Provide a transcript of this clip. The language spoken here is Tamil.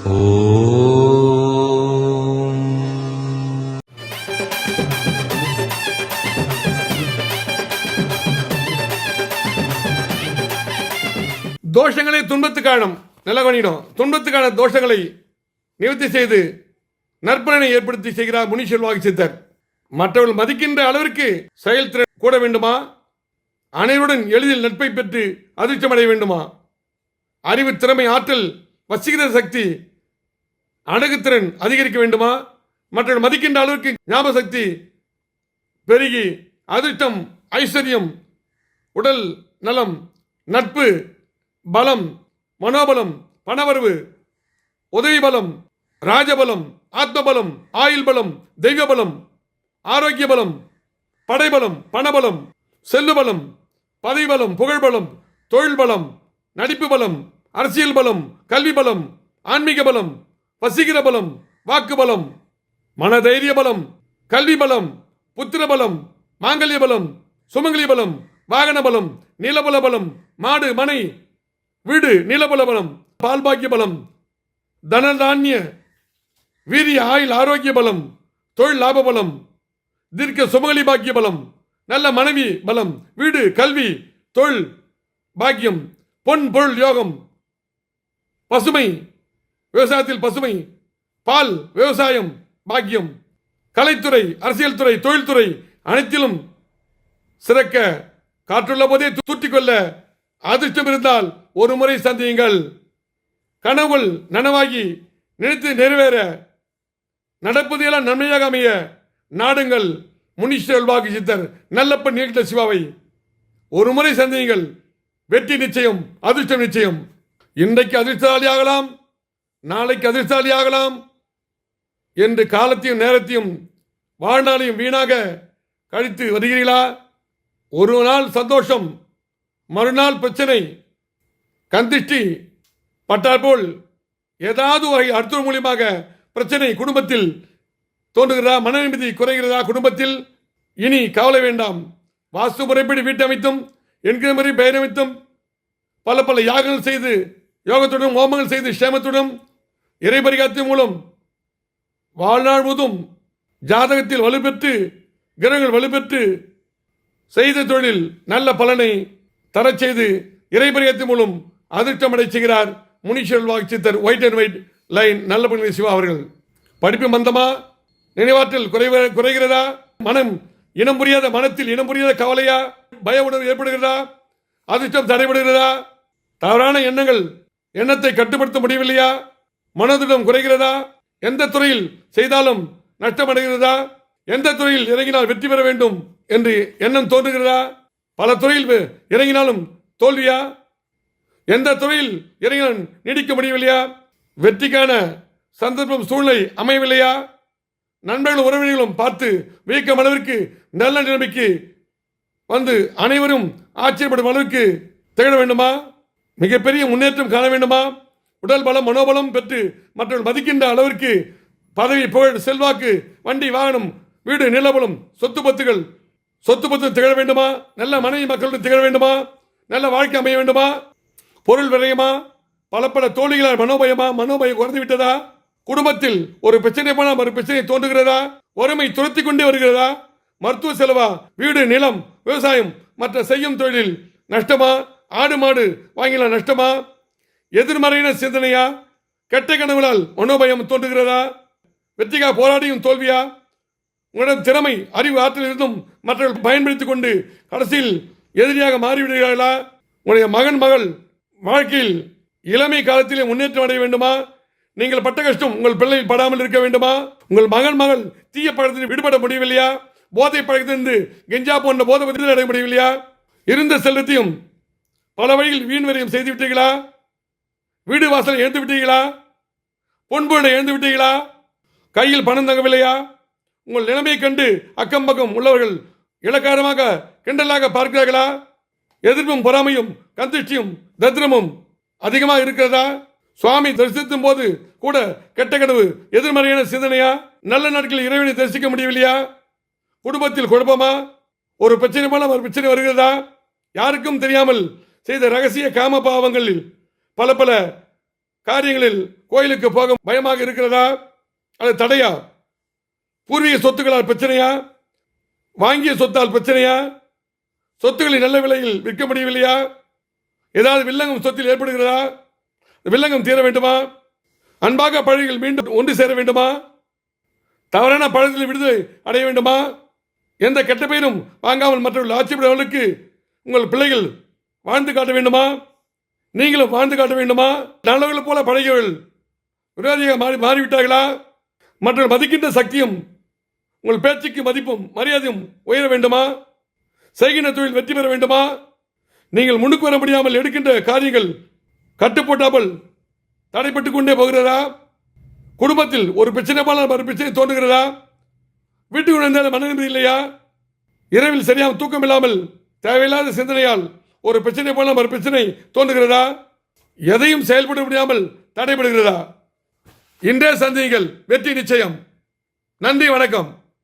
தோஷங்களை துன்பத்துக்கானம் நல்ல பண்ணிடும் துன்பத்துக்கான தோஷங்களை நிவர்த்தி செய்து நற்பலனை ஏற்படுத்தி செய்கிறார் முனி சித்தர் மற்றவர்கள் மதிக்கின்ற அளவிற்கு செயல்திறன் கூட வேண்டுமா? அனைவருடன் எளிதில் நட்பை பெற்று அதிர்ச்சமடைய வேண்டுமா? அறிவு திறமை ஆற்றல் வசீகர சக்தி அணுகுத்திறன் அதிகரிக்க வேண்டுமா? மற்றவர்கள் மதிக்கின்ற அளவிற்கு ஞாபக சக்தி பெருகி அதிர்ஷ்டம் ஐஸ்வர்யம் உடல் நலம் நட்பு பலம் மனோபலம் பணவரவு உதவி பலம் ராஜபலம் ஆத்மபலம் ஆயுள் பலம் தெய்வ பலம் ஆரோக்கிய பலம் படைபலம் பணபலம் செல்லு பலம் பதவி பலம் புகழ் பலம் தொழில் பலம் நடிப்பு பலம் அரசியல் பலம் கல்வி பலம் ஆன்மீக பலம் வசீகர பலம் வாக்கு பலம் மனதைரிய பலம் கல்வி பலம் புத்திர பலம் மாங்கல்ய பலம் சுமங்கலி பலம் வாகன பலம் நிலபல பலம் மாடு மனை வீடு நிலபல பலம் பால்பாக்கிய பலம் தனதானிய வீரிய ஆயுள் ஆரோக்கிய பலம் தொழில் லாப பலம் தீர்க்க சுமங்கலி பாக்கிய பலம் நல்ல மனைவி பலம் வீடு கல்வி தொழில் பாக்கியம் பொன் பொருள் யோகம் பசுமை விவசாயத்தில் பசுமை பால் விவசாயம் பாக்கியம் கலைத்துறை அரசியல் துறை தொழில்துறை அனைத்திலும் சிறக்க காற்றுள்ள போதே தூற்றிக்கொள்ள அதிர்ஷ்டம் இருந்தால் ஒரு முறை சந்தியுங்கள். கனவுகள் நனவாகி நினைத்து நிறைவேற நடப்பதையெல்லாம் நன்மையாக அமைய நாடுங்கள். முனீஸ்வரர் வாக்கு சித்தர் நல்லப்பன் நீட்ட சிவாவை. ஒரு முறை சந்தியுங்கள். வெற்றி நிச்சயம் அதிர்ஷ்டம் நிச்சயம். இன்றைக்கு அதிர்ஷ்டசாலி ஆகலாம் நாளைக்கு அதிர்ஷ்டசாலி ஆகலாம் என்று காலத்தையும் நேரத்தையும் வாழ்நாளையும் வீணாக கழித்து வருகிறீர்களா? ஒரு நாள் சந்தோஷம் மறுநாள் பிரச்சனை கந்திஷ்டி பட்டால் போல் ஏதாவது வகை அடுத்த மூலியமாக பிரச்சனை குடும்பத்தில் தோன்றுகிறதா? மன நிம்மதி குறைகிறதா குடும்பத்தில்? இனி கவலை வேண்டாம். வாஸ்து முறைப்படி வீட்டமைத்தும் என்கிற முறை பெயரமைத்தும் பல பல யாகங்கள் செய்து யோகத்துடன் ஹோமங்கள் செய்து சேமத்துடன் இறைபரிகாத்தின் மூலம் வாழ்நாள் முதும் ஜாதகத்தில் வலுப்பெற்று கிரகங்கள் வலுப்பெற்று செய்த தொழில் நல்ல பலனை தரச் செய்து இறைபரியத்தின் மூலம் அதிர்ஷ்டம் அடை செய்கிறார் முனீஸ்வரன் சித்தர் ஒயிட் அண்ட் ஒயிட் லைன் நல்ல பணி சிவா அவர்கள். படிப்பு மந்தமா? நினைவாற்றல் குறைவ குறைகிறதா? மனம் இனம் புரியாத மனத்தில் இனம் புரியாத கவலையா? பய உணர்வு ஏற்படுகிறதா? அதிர்ஷ்டம் தடைபடுகிறதா? தவறான எண்ணங்கள் எண்ணத்தை கட்டுப்படுத்த முடியவில்லையா? மனதிடம் குறைகிறதா? எந்த துறையில் செய்தாலும் நஷ்டமடைகிறதா? எந்த துறையில் இறங்கினால் வெற்றி பெற வேண்டும் என்று எண்ணம் தோன்றுகிறதா? பல துறையில் இறங்கினாலும் தோல்வியா? எந்த துறையில் இறங்கினாலும் நீடிக்க முடியவில்லையா? வெற்றிக்கான சந்தர்ப்பம் சூழ்நிலை அமையவில்லையா? நண்பர்களும் உறவினர்களும் பார்த்து வியக்கும் அளவிற்கு நல்ல நிலைமைக்கு வந்து அனைவரும் ஆச்சரியப்படும் அளவுக்கு திகழ வேண்டுமா? மிகப்பெரிய முன்னேற்றம் காண வேண்டுமா? உடல் பலம் மனோபலம் பெற்று மற்றவர்கள் மதிக்கின்ற அளவிற்கு பதவி புகழ் செல்வாக்கு வண்டி வாகனம் வீடு நிலபலம் சொத்து பத்துகள் சொத்து பத்து திகழ வேண்டுமா? நல்ல மனைவி மக்களுடன் திகழ வேண்டுமா? நல்ல வாழ்க்கை அமைய வேண்டுமா? பொருள் விரயமா? பல பல தோழிகளால் மனோபயமா? மனோபயம் குறைந்து விட்டதா? குடும்பத்தில் ஒரு பிரச்சனை போனால் ஒரு பிரச்சனை தோன்றுகிறதா? வறுமை துரத்தி கொண்டே வருகிறதா? மருத்துவ செலவா? வீடு நிலம் விவசாயம் மற்ற செய்யும் தொழிலில் நஷ்டமா? ஆடு மாடு வாங்கினா நஷ்டமா? எதிர்மறையின சிந்தனையா? கெட்ட கனவுகளால் மனோபயம் தோன்றுகிறதா? வெற்றிகா போராடியும் தோல்வியா? உங்களிடம் திறமை அறிவு ஆற்றல் இருந்தும் மற்றவர்கள் பயன்படுத்திக் கொண்டு கடைசியில் எதிரியாக மாறிவிடுகிறார்களா? உங்களுடைய மகன் மகள் வாழ்க்கையில் இளமை காலத்திலே முன்னேற்றம் அடைய வேண்டுமா? நீங்கள் பட்ட கஷ்டம் உங்கள் பிள்ளை படாமல் இருக்க வேண்டுமா? உங்கள் மகன் மகள் தீய பழத்தில் விடுபட முடியவில்லையா? போதை பழக்கத்திலிருந்து கெஞ்சா போன்ற போதை பற்றி அடைய முடியவில்லையா? இருந்த செல்வத்தையும் பல வழியில் வீண் வரையும் செய்து விட்டீர்களா வீடு வாசலை எழுந்து விட்டீங்களா பொன்பொருளை எழுந்து விட்டீங்களா கையில் பணம் தங்கவில்லையா? உங்கள் நிலைமையை கண்டு அக்கம் பக்கம் உள்ளவர்கள் இலக்காரமாக கிண்டலாக பார்க்கிறார்களா? எதிர்ப்பும் பொறாமையும் கந்திஷ்டியும் தத்ரமும் அதிகமாக இருக்கிறதா? சுவாமி தரிசித்தும் போது கூட கெட்ட கனவு எதிர்மறையான சிந்தனையா? நல்ல நாட்களில் இறைவனை தரிசிக்க முடியவில்லையா? குடும்பத்தில் குழப்பமா? ஒரு பிரச்சனை போல ஒரு பிரச்சனை வருகிறதா? யாருக்கும் தெரியாமல் செய்த ரகசிய காம பாவங்களில் பல பல காரியங்களில் கோயிலுக்கு போக பயமாக இருக்கிறதா? அது தடையா? பூர்வீக சொத்துக்களால் பிரச்சனையா? வாங்கிய சொத்தால் பிரச்சனையா? சொத்துக்களை நல்ல விலையில் விற்க முடியவில்லையா? ஏதாவது வில்லங்கம் சொத்தில் ஏற்படுகிறதா? வில்லங்கம் தீர வேண்டுமா? அன்பாக பழகிகள் மீண்டும் ஒன்று சேர வேண்டுமா? தவறான பழக்கத்தில் விடுதலை அடைய வேண்டுமா? எந்த கெட்ட பெயரும் வாங்காமல் மற்றவர்கள் ஆட்சிப்படுவர்களுக்கு உங்கள் பிள்ளைகள் வாழ்ந்து காட்ட வேண்டுமா? நீங்களும் வாழ்ந்து காட்ட வேண்டுமா? நல்லவர்கள் போல பழகியவர்கள். விரோதிகள் மாறி மாறிவிட்டார்களா? மற்றவர்கள் மதிக்கின்ற சக்தியும் உங்கள் பேச்சுக்கு மதிப்பும் மரியாதையும் உயர வேண்டுமா? செய்கின்ற தொழில் வெற்றி பெற வேண்டுமா? நீங்கள் முன்னுக்கு வர முடியாமல் எடுக்கின்ற காரியங்கள் கட்டுப்போட்டாமல் தடைப்பட்டு கொண்டே போகிறதா? குடும்பத்தில் ஒரு பிரச்சனை போல மறு பிரச்சனை தோன்றுகிறதா? வீட்டுக்கு இருந்தாலும் மன நிம்மதி இல்லையா? இரவில் சரியாக தூக்கம் இல்லாமல் தேவையில்லாத சிந்தனையால் ஒரு பிரச்சனை போல ஒரு பிரச்சனை தோன்றுகிறதா? எதையும் செயல்பட முடியாமல் தடைபடுகிறதா? இன்றே சந்தியுங்கள். வெற்றி நிச்சயம். நன்றி வணக்கம்.